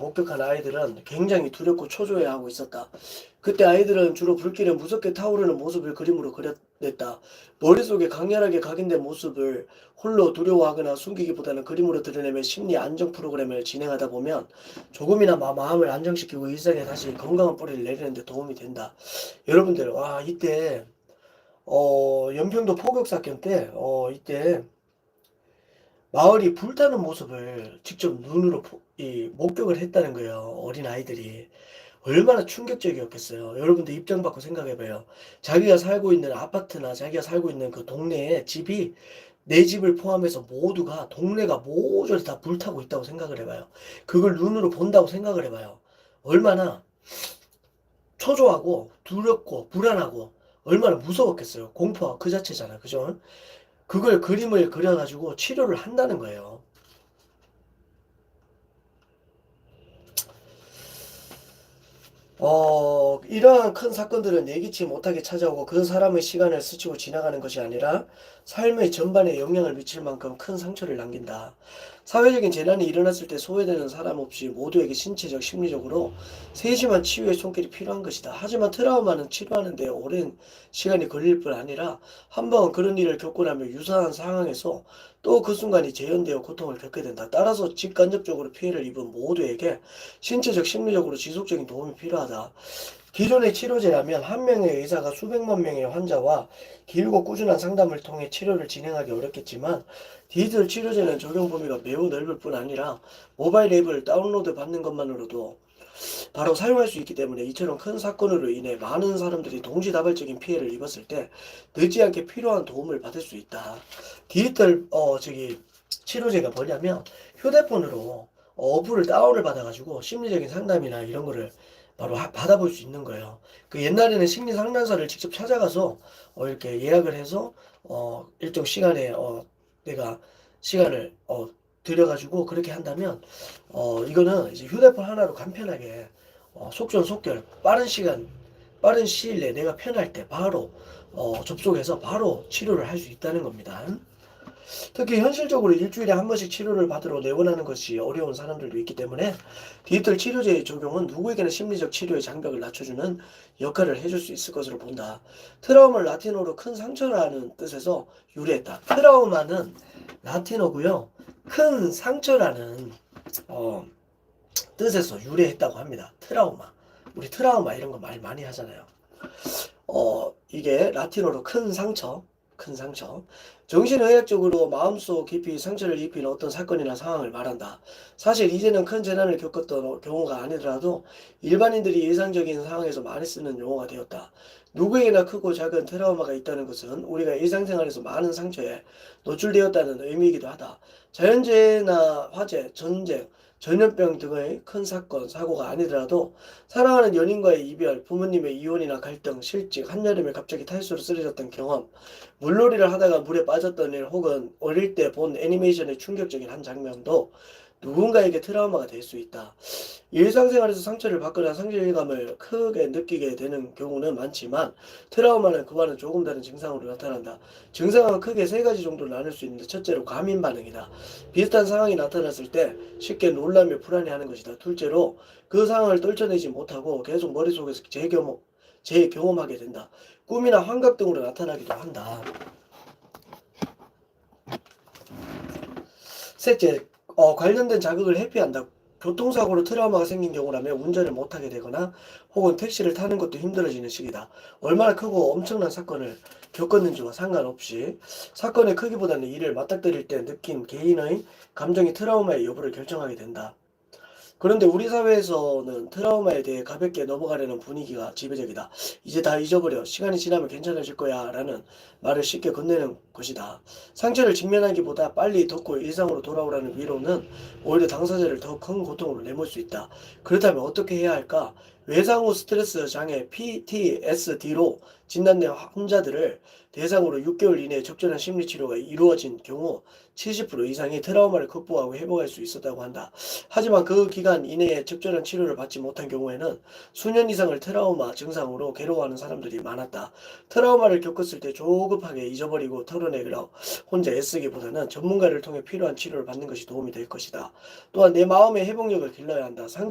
목격한 아이들은 굉장히 두렵고 초조해하고 있었다. 그때 아이들은 주로 불길에 무섭게 타오르는 모습을 그림으로 그려냈다. 머릿속에 강렬하게 각인된 모습을 홀로 두려워하거나 숨기기보다는 그림으로 드러내며 심리 안정 프로그램을 진행하다 보면 조금이나 마, 마음을 안정시키고 일상에 다시 건강한 뿌리를 내리는 데 도움이 된다. 여러분들, 와, 이때, 어, 연평도 포격 사건 때, 어, 이때, 마을이 불타는 모습을 직접 눈으로 보- 이, 목격을 했다는 거예요. 어린 아이들이. 얼마나 충격적이었겠어요. 여러분들 입장 바꿔 생각해봐요. 자기가 살고 있는 아파트나 자기가 살고 있는 그 동네에 집이 내 집을 포함해서 모두가 동네가 모조리 다 불타고 있다고 생각을 해봐요. 그걸 눈으로 본다고 생각을 해봐요. 얼마나 초조하고 두렵고 불안하고 얼마나 무서웠겠어요. 공포가 그 자체잖아. 그죠? 그걸 그림을 그려가지고 치료를 한다는 거예요. 어, 이러한 큰 사건들은 예기치 못하게 찾아오고 그 사람의 시간을 스치고 지나가는 것이 아니라 삶의 전반에 영향을 미칠 만큼 큰 상처를 남긴다. 사회적인 재난이 일어났을 때 소외되는 사람 없이 모두에게 신체적, 심리적으로 세심한 치유의 손길이 필요한 것이다. 하지만 트라우마는 치료하는 데 오랜 시간이 걸릴 뿐 아니라 한 번 그런 일을 겪고 나면 유사한 상황에서 또 그 순간이 재현되어 고통을 겪게 된다. 따라서 직간접적으로 피해를 입은 모두에게 신체적, 심리적으로 지속적인 도움이 필요하다. 기존의 치료제라면 한 명의 의사가 수백만 명의 환자와 길고 꾸준한 상담을 통해 치료를 진행하기 어렵겠지만 디지털 치료제는 적용 범위가 매우 넓을 뿐 아니라 모바일 앱을 다운로드 받는 것만으로도 바로 사용할 수 있기 때문에 이처럼 큰 사건으로 인해 많은 사람들이 동시다발적인 피해를 입었을 때 늦지 않게 필요한 도움을 받을 수 있다. 디지털 어 저기 치료제가 뭐냐면 휴대폰으로 어플을 다운을 받아가지고 심리적인 상담이나 이런 거를 바로 하- 받아볼 수 있는 거예요. 그 옛날에는 심리 상담사를 직접 찾아가서 어 이렇게 예약을 해서 어 일정 시간에 어 내가 시간을 어 들여가지고 그렇게 한다면 어 이거는 이제 휴대폰 하나로 간편하게 어 속전속결 빠른 시간 빠른 시일 내에 내가 편할 때 바로 어 접속해서 바로 치료를 할 수 있다는 겁니다. 특히 현실적으로 일주일에 한 번씩 치료를 받으러 내원하는 것이 어려운 사람들도 있기 때문에 디지털 치료제의 적용은 누구에게나 심리적 치료의 장벽을 낮춰주는 역할을 해줄 수 있을 것으로 본다. 트라우마를 라틴어로 큰 상처라는 뜻에서 유래했다. 트라우마는 라틴어고요. 큰 상처라는 어, 뜻에서 유래했다고 합니다. 트라우마. 우리 트라우마 이런 거 말 많이 하잖아요. 어, 이게 라틴어로 큰 상처, 큰 상처. 정신의학적으로 마음속 깊이 상처를 입힌 어떤 사건이나 상황을 말한다. 사실 이제는 큰 재난을 겪었던 경우가 아니더라도 일반인들이 일상적인 상황에서 많이 쓰는 용어가 되었다. 누구에게나 크고 작은 트라우마가 있다는 것은 우리가 일상생활에서 많은 상처에 노출되었다는 의미이기도 하다. 자연재해나 화재, 전쟁, 전염병 등의 큰 사건, 사고가 아니더라도 사랑하는 연인과의 이별, 부모님의 이혼이나 갈등, 실직, 한여름에 갑자기 탈수로 쓰러졌던 경험, 물놀이를 하다가 물에 빠 졌던 일 혹은 어릴 때 본 애니메이션의 충격적인 한 장면도 누군가에게 트라우마가 될 수 있다. 일상생활에서 상처를 받거나 상실감을 크게 느끼게 되는 경우는 많지만 트라우마는 그와는 조금 다른 증상으로 나타난다. 증상은 크게 세 가지 정도로 나눌 수 있는데 첫째로 과민 반응이다. 비슷한 상황이 나타났을 때 쉽게 놀라며 불안해하는 것이다. 둘째로 그 상황을 떨쳐내지 못하고 계속 머릿속에서 재경험, 재경험하게 된다. 꿈이나 환각 등으로 나타나기도 한다. 셋째, 어, 관련된 자극을 회피한다. 교통사고로 트라우마가 생긴 경우라면 운전을 못하게 되거나 혹은 택시를 타는 것도 힘들어지는 시기다. 얼마나 크고 엄청난 사건을 겪었는지와 상관없이 사건의 크기보다는 이를 맞닥뜨릴 때 느낀 개인의 감정이 트라우마의 여부를 결정하게 된다. 그런데 우리 사회에서는 트라우마에 대해 가볍게 넘어가려는 분위기가 지배적이다. 이제 다 잊어버려. 시간이 지나면 괜찮아질 거야. 라는 말을 쉽게 건네는 것이다. 상처를 직면하기보다 빨리 덮고 일상으로 돌아오라는 위로는 오히려 당사자를 더 큰 고통으로 내몰 수 있다. 그렇다면 어떻게 해야 할까? 외상 후 스트레스 장애 PTSD로 진단된 환자들을 대상으로 6개월 이내에 적절한 심리치료가 이루어진 경우 70% 이상이 트라우마를 극복하고 회복할 수 있었다고 한다. 하지만 그 기간 이내에 적절한 치료를 받지 못한 경우에는 수년 이상을 트라우마 증상으로 괴로워하는 사람들이 많았다. 트라우마를 겪었을 때 조급하게 잊어버리고 털어내려 혼자 애쓰기보다는 전문가를 통해 필요한 치료를 받는 것이 도움이 될 것이다. 또한 내 마음의 회복력을 길러야 한다. 상처